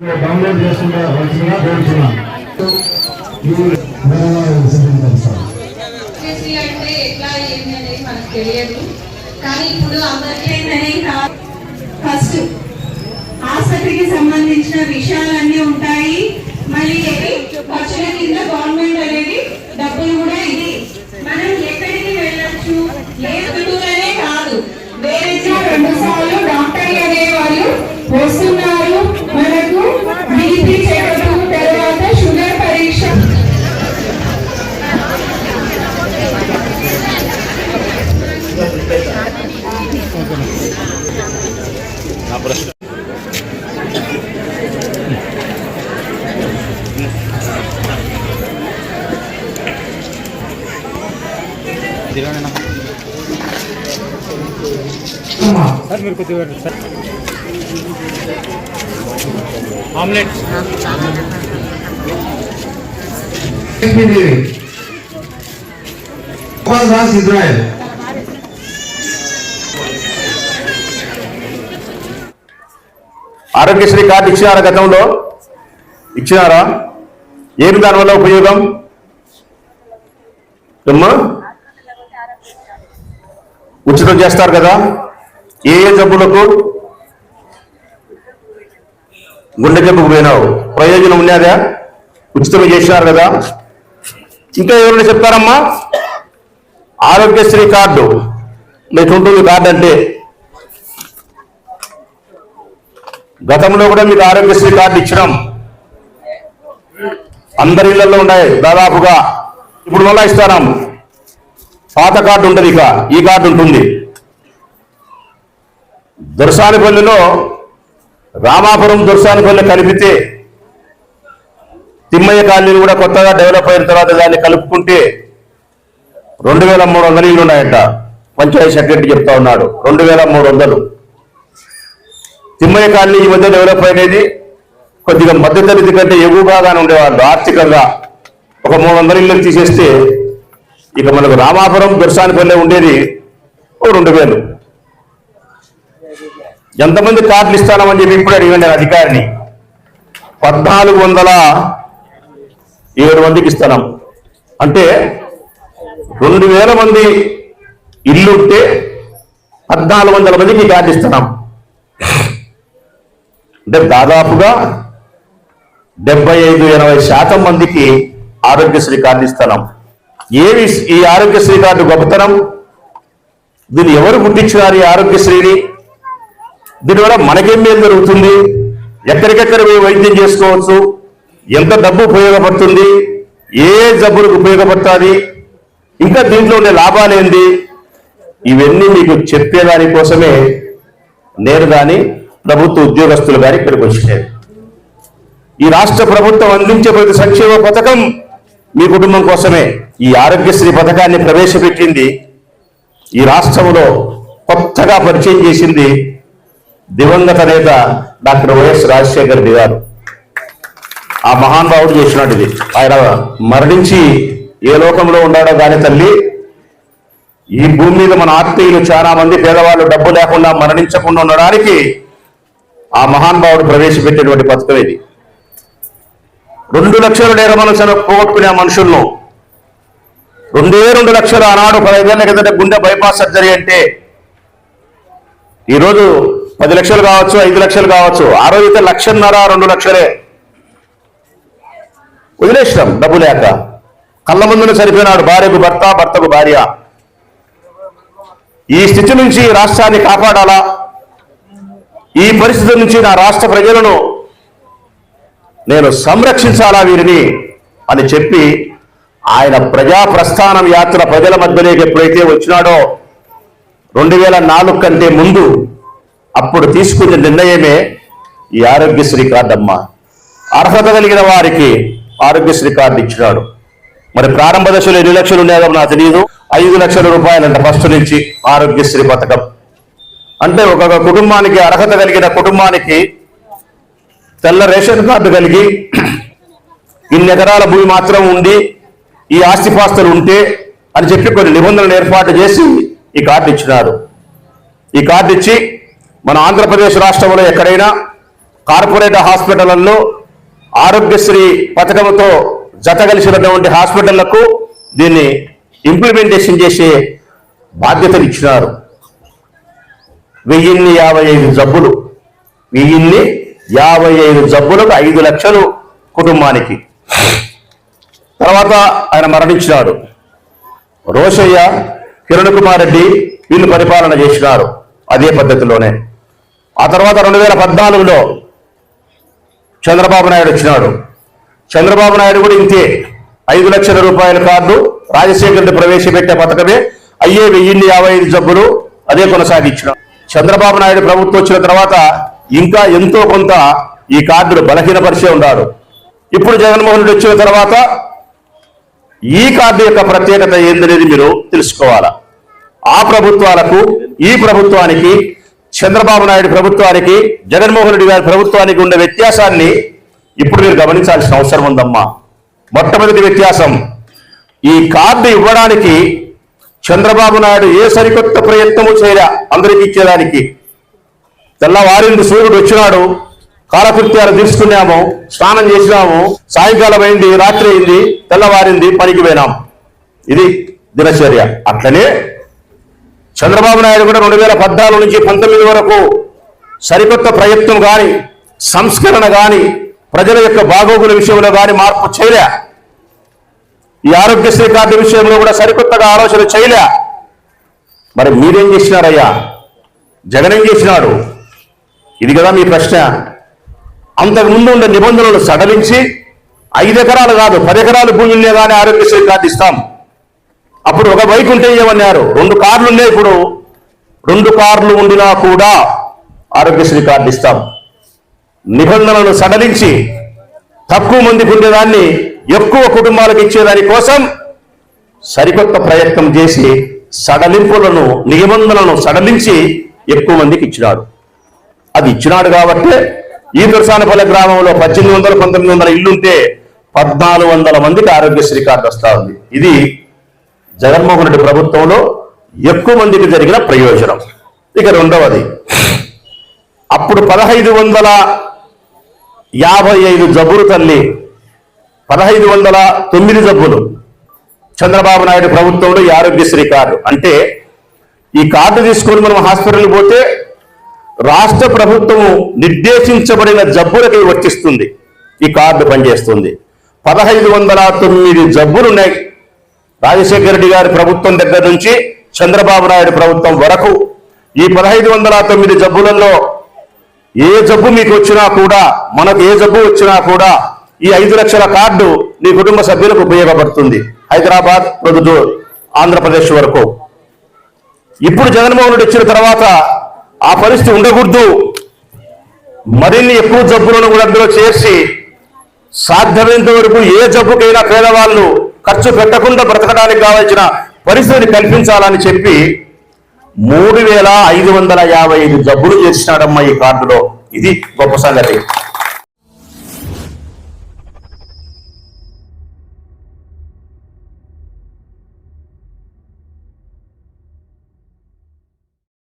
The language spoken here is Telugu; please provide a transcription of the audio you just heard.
డౌన్లోడ్ చేసుకుంటే కోరుతున్నాం అంటే ఎట్లా ఏంటి అనేది మనకు తెలియదు. కానీ ఇప్పుడు అందరికీ కాదు ఫస్ట్ ఆసుపత్రికి సంబంధించిన విషయాలు సార్ మీరు కొద్దిగా సార్ ఆమ్లెట్ రాస్ ఇజ్రాయెల్ ఆరోగ్యశ్రీ కార్డు ఇచ్చినారా గతంలో? ఇచ్చినారా? ఏమి దానివల్ల ఉపయోగం? అమ్మా? ఉచితం చేస్తారు కదా? ఏ ఏ జబ్బులకు? గుండె జబ్బుకు పోయినావు. ప్రయోజనం ఉన్నదా? ఉచితం చేసినారు కదా? ఇంకా ఎవరైనా చెప్తారమ్మా? ఆరోగ్యశ్రీ కార్డు. మీకు ఉంటుంది కార్డు అంటే. గతంలో కూడా మీకు ఆరోగ్యశ్రీ కార్డు ఇచ్చినాం. అందరి ఇళ్ళలో ఉన్నాయి దాదాపుగా. ఇప్పుడు మళ్ళా ఇస్తారాము పాత కార్డు ఉంటుంది ఇక ఈ కార్డు ఉంటుంది. దొరసానిపల్లిలో రామాపురం దొరసానిపల్లి కలిపితే తిమ్మయ్య కాలనీ కూడా కొత్తగా డెవలప్ అయిన తర్వాత దాన్ని కలుపుకుంటే రెండు వేల మూడు వందలు ఇల్లు ఉన్నాయంట పంచాయతీ సెక్రటరీ చెప్తా ఉన్నాడు రెండు వేల మూడు వందలు. తిమ్మయ్య కాలనీ ఈ మధ్య డెవలప్ అయినది కొద్దిగా మధ్యతరగతి కంటే ఎగువగానే ఉండేవాళ్ళు. ఆర్థికంగా ఒక మూడు వందల ఇళ్ళకి తీసేస్తే ఇక మనకు రామాపురం దుర్సానిపల్లె ఉండేది ఓ రెండు వేలు. ఎంతమంది కార్డులు ఇస్తానమని చెప్పి ఇప్పుడు అడిగాను నేను అధికారిని. పద్నాలుగు వందల ఏడు మందికి ఇస్తున్నాం. అంటే రెండు వేల మంది ఇల్లు ఉంటే పద్నాలుగు వందల మందికి కార్డు ఇస్తున్నాం. అంటే దాదాపుగా డెబ్బై ఐదు ఎనభై శాతం మందికి ఆరోగ్యశ్రీ కార్డు ఇస్తున్నాం. ఏమి ఈ ఆరోగ్యశ్రీ కార్డు గొప్పతనం? దీన్ని ఎవరు గుర్తించినారు ఈ ఆరోగ్యశ్రీని? దీనివల్ల మనకేం మేలు జరుగుతుంది? ఎక్కడికెక్కడ మేము వైద్యం చేసుకోవచ్చు? ఎంత డబ్బు ఉపయోగపడుతుంది? ఏ జబ్బులకు ఉపయోగపడుతుంది? ఇంకా దీంట్లో ఉండే లాభాలు ఏంది? ఇవన్నీ మీకు చెప్పేదాని కోసమే నేను కానీ ప్రభుత్వ ఉద్యోగస్తులు కానీ ఇక్కడికి వచ్చినారు ఈ రాష్ట్ర ప్రభుత్వం అందించే ప్రతి సంక్షేమ పథకం మీ కుటుంబం కోసమే ఈ ఆరోగ్యశ్రీ పథకాన్ని ప్రవేశపెట్టింది. ఈ రాష్ట్రంలో కొత్తగా పరిచయం చేసింది దివంగత నేత డాక్టర్ వైఎస్ రాజశేఖర రెడ్డి గారు. ఆ మహానుభావుడు చేసినట్టు ఇది. ఆయన మరణించి ఏ లోకంలో ఉన్నాడో కానీ తల్లి ఈ భూమి మీద మన ఆత్మీయులు చాలా మంది పేదవాళ్ళు డబ్బు లేకుండా మరణించకుండా ఉండడానికి ఆ మహానుభావుడు ప్రవేశపెట్టినటువంటి పథకం ఇది. రెండు లక్షల నేరమనం పోగొట్టుకునే మనుషుల్లో రెండే రెండు లక్షలు ఆనాడు పదహైదేళ్ళ కిందట గుండె బైపాస్ సర్జరీ అంటే ఈరోజు పది లక్షలు కావచ్చు ఐదు లక్షలు కావచ్చు ఆ రోజు అయితే లక్షన్నర రెండు లక్షలే. వదిలేసినాం డబ్బు లేక. కళ్ళ ముందున చనిపోయినాడు భార్యకు భర్త భర్తకు భార్య. ఈ స్థితి నుంచి రాష్ట్రాన్ని కాపాడాలా? ఈ పరిస్థితి నుంచి నా రాష్ట్ర ప్రజలను నేను సంరక్షించాలా వీరిని అని చెప్పి ఆయన ప్రజా ప్రస్థానం యాత్ర ప్రజల మధ్యలోకి ఎప్పుడైతే వచ్చినాడో రెండు వేల నాలుగు కంటే ముందు అప్పుడు తీసుకున్న నిర్ణయమే ఈ ఆరోగ్యశ్రీ కార్డు అమ్మ అర్హత కలిగిన వారికి ఆరోగ్యశ్రీ కార్డు ఇచ్చినాడు. మరి ప్రారంభ దశలో ఎన్ని లక్షలు ఉన్నాయో నాకు తెలియదు ఐదు లక్షల రూపాయలంట ఫస్ట్ నుంచి ఆరోగ్యశ్రీ పథకం. అంటే ఒక కుటుంబానికి అర్హత కలిగిన కుటుంబానికి తెల్ల రేషన్ కార్డు కలిగి ఇన్ని ఎకరాల భూమి మాత్రం ఉండి ఈ ఆస్తిపాస్తులు ఉంటే అని చెప్పి కొన్ని నిబంధనలు ఏర్పాటు చేసి ఈ కార్డు ఇచ్చినారు ఈ కార్డు ఇచ్చి మన ఆంధ్రప్రదేశ్ రాష్ట్రంలో ఎక్కడైనా కార్పొరేట్ హాస్పిటళ్ళలో ఆరోగ్యశ్రీ పథకంతో జత కలిసినటువంటి హాస్పిటళ్ళకు దీన్ని ఇంప్లిమెంటేషన్ చేసే బాధ్యతలు ఇచ్చినారు వెయ్యిన్ని యాభై ఐదు జబ్బులు. వెయ్యిన్ని యాభై ఐదు జబ్బులకు ఐదు లక్షలు కుటుంబానికి. తర్వాత ఆయన మరణించినాడు. రోషయ్య కిరణ్ కుమార్ రెడ్డి వీళ్ళు పరిపాలన చేసినారు అదే పద్ధతిలోనే. ఆ తర్వాత రెండు వేల పద్నాలుగులో చంద్రబాబు నాయుడు వచ్చినాడు. చంద్రబాబు నాయుడు కూడా ఇంతే. ఐదు లక్షల రూపాయల కార్డు రాజశేఖర్ రెడ్డి ప్రవేశపెట్టే పథకమే అయ్యే వెయ్యిన్ని యాభై ఐదు జబ్బులు అదే కొనసాగించిన చంద్రబాబు నాయుడు ప్రభుత్వం వచ్చిన తర్వాత ఇంకా ఎంతో కొంత ఈ కార్డులు బలహీనపరిచే ఉన్నాడు ఇప్పుడు జగన్మోహన్ రెడ్డి వచ్చిన తర్వాత ఈ కార్డు యొక్క ప్రత్యేకత ఏందనేది మీరు తెలుసుకోవాలా? ఆ ప్రభుత్వాలకు ఈ ప్రభుత్వానికి చంద్రబాబు నాయుడు ప్రభుత్వానికి జగన్మోహన్ రెడ్డి గారి ప్రభుత్వానికి ఉండే వ్యత్యాసాన్ని ఇప్పుడు మీరు గమనించాల్సిన అవసరం ఉందమ్మా. మొట్టమొదటి వ్యత్యాసం ఈ కార్డు ఇవ్వడానికి చంద్రబాబు నాయుడు ఏ సరికొత్త ప్రయత్నము చేయరా అందరికి ఇచ్చేదానికి. తెల్లవారింది సూర్యుడు వచ్చినాడు. కాలకృత్యాలు తీసుకున్నాము స్నానం చేసినాము. సాయంకాలం అయింది రాత్రి అయింది తెల్లవారింది పనికి పోయినాం. ఇది దినచర్య. అట్లనే చంద్రబాబు నాయుడు కూడా రెండు వేల పద్నాలుగు నుంచి పంతొమ్మిది వరకు సరికొత్త ప్రయత్నం కానీ సంస్కరణ కానీ ప్రజల యొక్క బాగోగుల విషయంలో కానీ మార్పు చేయలే. ఈ ఆరోగ్యశ్రీ కార్డు విషయంలో కూడా సరికొత్తగా ఆలోచన చేయలే. మరి మీరేం చేసినారయ్యా? జగన్ ఏం చేసినాడు? ఇది కదా మీ ప్రశ్న. అంతకుముందు ఉండే నిబంధనలు సడలించి ఐదు ఎకరాలు కాదు పది ఎకరాలు భూమి ఉండే కానీ ఆరోగ్యశ్రీ కార్డు ఇస్తాం. అప్పుడు ఒక బైక్ ఉంటే ఏమన్నారు రెండు కార్లు ఉన్నాయి ఇప్పుడు రెండు కార్లు ఉండినా కూడా ఆరోగ్యశ్రీ కార్డు ఇస్తాం. నిబంధనలు సడలించి తక్కువ మందికి ఉండేదాన్ని ఎక్కువ కుటుంబాలకు ఇచ్చేదాని కోసం సరికొత్త ప్రయత్నం చేసి సడలింపులను నిబంధనలను సడలించి ఎక్కువ మందికి ఇచ్చినాడు అది ఇచ్చినాడు కాబట్టి ఈ దుర్సానపల్లి గ్రామంలో పద్దెనిమిది వందల పంతొమ్మిది వందల ఇల్లుంటే పద్నాలుగు వందల మందికి ఆరోగ్యశ్రీ కార్డు వస్తా ఉంది. ఇది జగన్మోహన్ రెడ్డి ప్రభుత్వంలో ఎక్కువ మందికి జరిగిన ప్రయోజనం. ఇక రెండవది అప్పుడు పదహైదు వందల యాభై ఐదు జబ్బులు తల్లి పదహైదు వందల తొమ్మిది జబ్బులు చంద్రబాబు నాయుడు ప్రభుత్వంలో ఈ ఆరోగ్యశ్రీ కార్డు. అంటే ఈ కార్డు తీసుకొని మనం హాస్పిటల్కి పోతే రాష్ట్ర ప్రభుత్వము నిర్దేశించబడిన జబ్బులకి వర్తిస్తుంది. ఈ కార్డు పనిచేస్తుంది. పదహైదు వందల తొమ్మిది జబ్బులు ఉన్నాయి రాజశేఖర రెడ్డి గారి ప్రభుత్వం దగ్గర నుంచి చంద్రబాబు నాయుడు ప్రభుత్వం వరకు ఈ పదహైదు వందల తొమ్మిది జబ్బులలో ఏ జబ్బు మీకు వచ్చినా కూడా మనకు ఏ జబ్బు వచ్చినా కూడా ఈ ఐదు లక్షల కార్డు నీ కుటుంబ సభ్యులకు ఉపయోగపడుతుంది. హైదరాబాద్ ప్రొద్దుటూరు ఆంధ్రప్రదేశ్ వరకు. ఇప్పుడు జగన్మోహన్ రెడ్డి వచ్చిన తర్వాత ఆ పరిస్థితి ఉండకూడదు. మరిన్ని ఎక్కువ జబ్బులను కూడా అందులో చేర్చి సాధ్యమైనంత వరకు ఏ జబ్బుకైనా పేదవాళ్ళు ఖర్చు పెట్టకుండా బ్రతకడానికి కావాల్సిన పరిస్థితిని కల్పించాలని చెప్పి మూడు వేల ఐదు వందల యాభై ఐదు జబ్బులు చేసినాడమ్మా ఈ కార్డులో. ఇది గొప్ప సంగతి.